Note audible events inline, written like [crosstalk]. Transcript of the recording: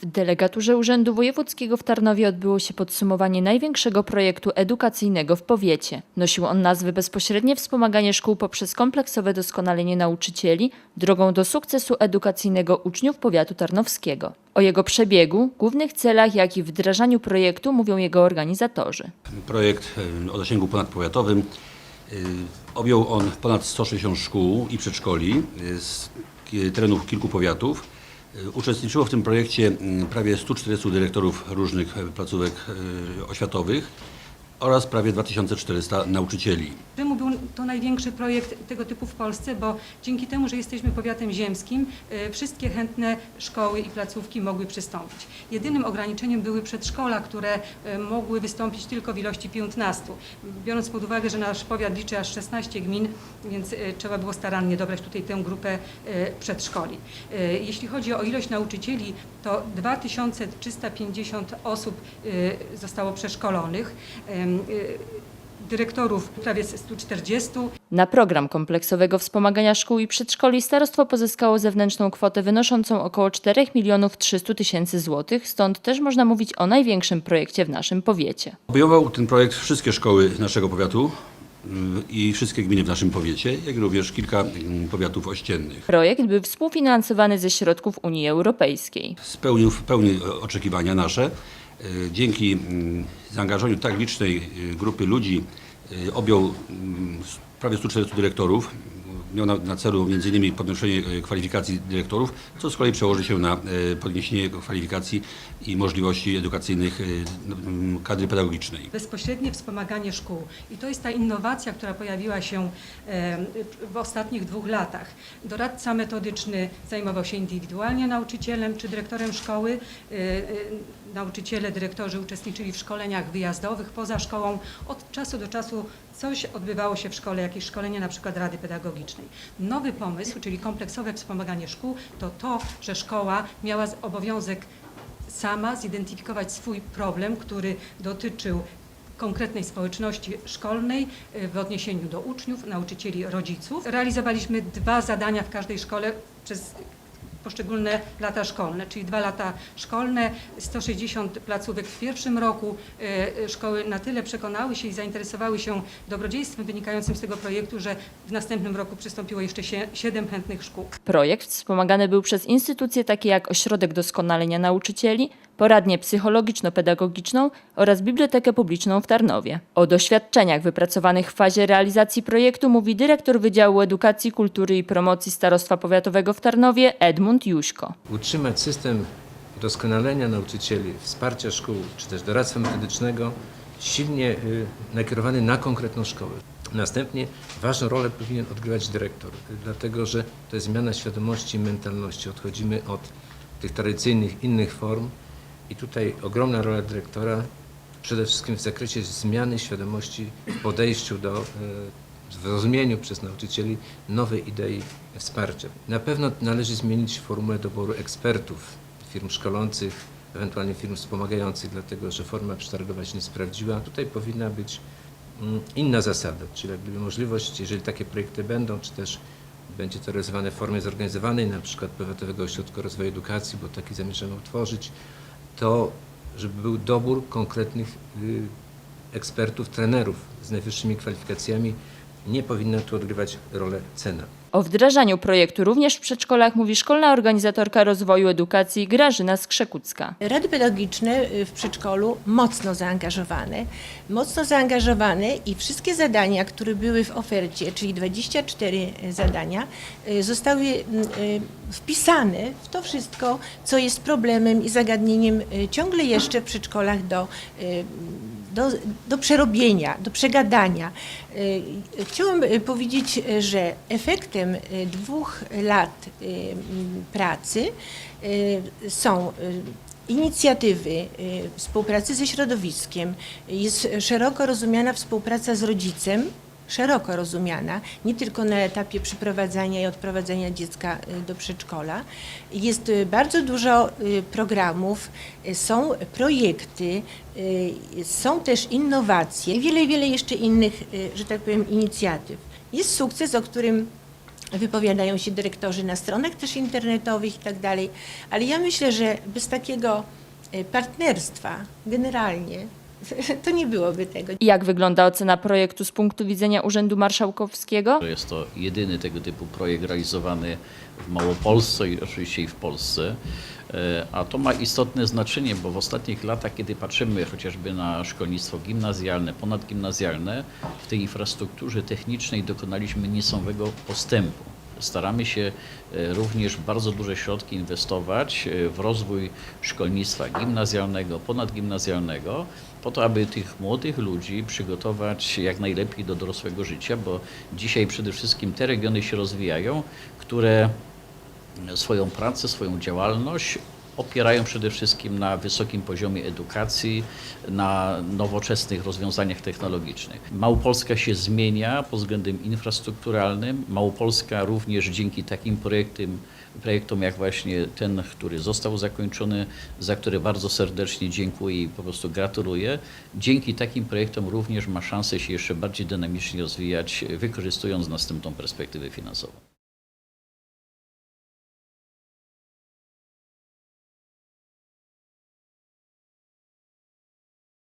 W delegaturze Urzędu Wojewódzkiego w Tarnowie odbyło się podsumowanie największego projektu edukacyjnego w powiecie. Nosił on nazwę Bezpośrednie wspomaganie szkół poprzez kompleksowe doskonalenie nauczycieli drogą do sukcesu edukacyjnego uczniów powiatu tarnowskiego. O jego przebiegu, głównych celach, jak i wdrażaniu projektu mówią jego organizatorzy. Projekt e, o zasięgu ponadpowiatowym. e, Objął on ponad 160 szkół i przedszkoli e, z terenów kilku powiatów. E, Uczestniczyło w tym projekcie mm, prawie 140 dyrektorów różnych e, placówek e, oświatowych oraz prawie 2400 nauczycieli. Czemu był to największy projekt tego typu w Polsce? Bo dzięki temu, że jesteśmy powiatem ziemskim, y, wszystkie chętne szkoły i placówki mogły przystąpić. Jedynym ograniczeniem były przedszkola, które y, mogły wystąpić tylko w ilości 15. Biorąc pod uwagę, że nasz powiat liczy aż 16 gmin, więc y, trzeba było starannie dobrać tutaj tę grupę przedszkoli. Jeśli chodzi o ilość nauczycieli, to 2350 osób zostało przeszkolonych. Dyrektorów prawie 140. Na program kompleksowego wspomagania szkół i przedszkoli starostwo pozyskało zewnętrzną kwotę wynoszącą około 4 milionów 300 tysięcy złotych, stąd też można mówić o największym projekcie w naszym powiecie. Obejmował ten projekt wszystkie szkoły naszego powiatu mm, i wszystkie gminy w naszym powiecie, jak również kilka mm, powiatów ościennych. Projekt był współfinansowany ze środków Unii Europejskiej. spełnił w pełni oczekiwania nasze. E, Dzięki mm, zaangażowaniu tak licznej e, grupy ludzi e, objął mm, prawie 140 dyrektorów. Miał na, na celu m.in. podnoszenie e, kwalifikacji dyrektorów, co z kolei przełoży się na e, podniesienie kwalifikacji i możliwości edukacyjnych e, mm, kadry pedagogicznej. Bezpośrednie wspomaganie szkół. I to jest ta innowacja, która pojawiła się w ostatnich dwóch latach. Doradca metodyczny zajmował się indywidualnie nauczycielem czy dyrektorem szkoły. Nauczyciele, dyrektorzy uczestniczyli w szkoleniach wyjazdowych poza szkołą. Od czasu do czasu coś odbywało się w szkole, jakieś szkolenie na przykład Rady Pedagogicznej. Nowy pomysł, czyli kompleksowe wspomaganie szkół, to to, że szkoła miała obowiązek sama zidentyfikować swój problem, który dotyczył konkretnej społeczności szkolnej y, w odniesieniu do uczniów, nauczycieli, rodziców. Realizowaliśmy dwa zadania w każdej szkole przez poszczególne lata szkolne, czyli dwa lata szkolne, 160 placówek w pierwszym roku. Y, y, Szkoły na tyle przekonały się i zainteresowały się dobrodziejstwem wynikającym z tego projektu, że w następnym roku przystąpiło jeszcze sie- siedem chętnych szkół. Projekt wspomagany był przez instytucje takie jak Ośrodek Doskonalenia Nauczycieli, Poradnię Psychologiczno-Pedagogiczną oraz Bibliotekę Publiczną w Tarnowie. O doświadczeniach wypracowanych w fazie realizacji projektu mówi dyrektor Wydziału Edukacji, Kultury i Promocji Starostwa Powiatowego w Tarnowie Edmund Juśko. utrzymać system doskonalenia nauczycieli, wsparcia szkół, czy też doradztwa metodycznego silnie y, nakierowany na konkretną szkołę. Następnie ważną rolę powinien odgrywać dyrektor, y, dlatego że to jest zmiana świadomości i mentalności. Odchodzimy od tych tradycyjnych, innych form i tutaj ogromna rola dyrektora przede wszystkim w zakresie zmiany świadomości w podejściu do, y, w zrozumieniu przez nauczycieli nowej idei wsparcia. Na pewno należy zmienić formułę doboru ekspertów, firm szkolących, ewentualnie firm wspomagających, dlatego że forma przetargowa się nie sprawdziła. Tutaj powinna być mm, inna zasada, czyli jak gdyby możliwość, jeżeli takie projekty będą, czy też będzie to realizowane w formie zorganizowanej, na przykład Powiatowego Ośrodka Rozwoju Edukacji, bo taki zamierzamy utworzyć, to żeby był dobór konkretnych y, ekspertów, trenerów z najwyższymi kwalifikacjami. Nie powinna tu odgrywać rolę cena. O wdrażaniu projektu również w przedszkolach mówi szkolna organizatorka rozwoju edukacji Grażyna Skrzekucka. Rady pedagogiczne y, w przedszkolu mocno zaangażowane, mocno zaangażowane i wszystkie zadania, które były w ofercie, czyli 24 zadania, y, zostały y, y, wpisane w to wszystko, co jest problemem i zagadnieniem ciągle jeszcze w przedszkolach do, do, do przerobienia, do przegadania. Y, Chciałam y, powiedzieć, y, że efektem dwóch lat pracy są inicjatywy współpracy ze środowiskiem, jest szeroko rozumiana współpraca z rodzicem, szeroko rozumiana, nie tylko na etapie przyprowadzania i odprowadzania dziecka y, do przedszkola. Jest y, bardzo dużo y, programów, są projekty, są też innowacje wiele, wiele jeszcze innych, że tak powiem, inicjatyw. Jest sukces, o którym wypowiadają się dyrektorzy na stronach też internetowych i tak dalej. Ale ja myślę, że bez takiego partnerstwa generalnie [laughs] to nie byłoby tego. I jak wygląda ocena projektu z punktu widzenia Urzędu Marszałkowskiego? Jest to jedyny tego typu projekt realizowany w Małopolsce i oczywiście i w Polsce. E, A to ma istotne znaczenie, bo w ostatnich latach, kiedy patrzymy chociażby na szkolnictwo gimnazjalne, ponadgimnazjalne, w tej infrastrukturze technicznej dokonaliśmy niesamowego postępu. Staramy się e, również bardzo duże środki inwestować e, w rozwój szkolnictwa gimnazjalnego, ponadgimnazjalnego, po to, aby tych młodych ludzi przygotować jak najlepiej do dorosłego życia, bo dzisiaj przede wszystkim te regiony się rozwijają, które swoją pracę, swoją działalność opierają przede wszystkim na wysokim poziomie edukacji, na nowoczesnych rozwiązaniach technologicznych. Małopolska się zmienia pod względem infrastrukturalnym. Małopolska również dzięki takim projektom, projektom jak właśnie ten, który został zakończony, za który bardzo serdecznie dziękuję i po prostu gratuluję. Dzięki takim projektom również ma szansę się jeszcze bardziej dynamicznie rozwijać, wykorzystując następną perspektywę finansową.